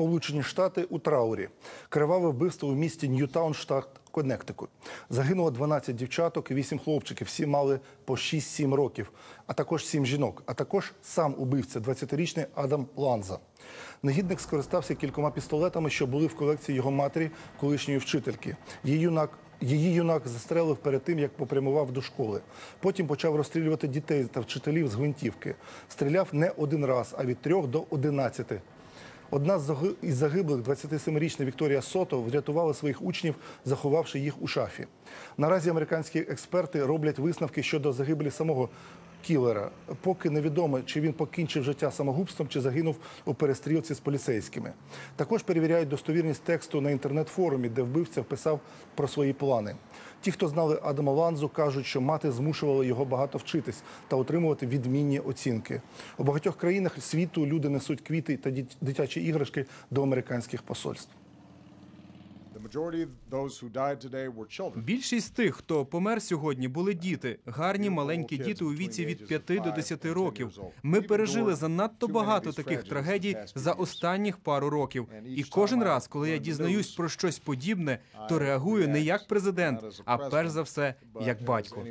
Сполучені Штати у траурі. Криваве вбивство у місті Ньютаун, штат Коннектикут. Загинуло 12 дівчаток і 8 хлопчиків. Всі мали по 6-7 років, а також 7 жінок. А також сам убивця, 20-річний Адам Ланза. Негідник скористався кількома пістолетами, що були в колекції його матері, колишньої вчительки. Її юнак Її юнак застрелив перед тим, як попрямував до школи. Потім почав розстрілювати дітей та вчителів з гвинтівки. Стріляв не один раз, а від трьох до одинадцяти. Одна із загиблих, 27-річна Вікторія Сото, врятувала своїх учнів, заховавши їх у шафі. Наразі американські експерти роблять висновки щодо загибелі самого кілера. Поки невідомо, чи він покінчив життя самогубством, чи загинув у перестрілці з поліцейськими. Також перевіряють достовірність тексту на інтернет-форумі, де вбивця вписав про свої плани. Ті, хто знали Адама Ланзу, кажуть, що мати змушувала його багато вчитись та отримувати відмінні оцінки. У багатьох країнах світу люди несуть квіти та дитячі іграшки до американських посольств. Більшість тих, хто помер сьогодні, були діти, гарні маленькі діти у віці від 5 до 10 років. Ми пережили занадто багато таких трагедій за останніх пару років. І кожен раз, коли я дізнаюсь про щось подібне, то реагую не як президент, а перш за все як батько.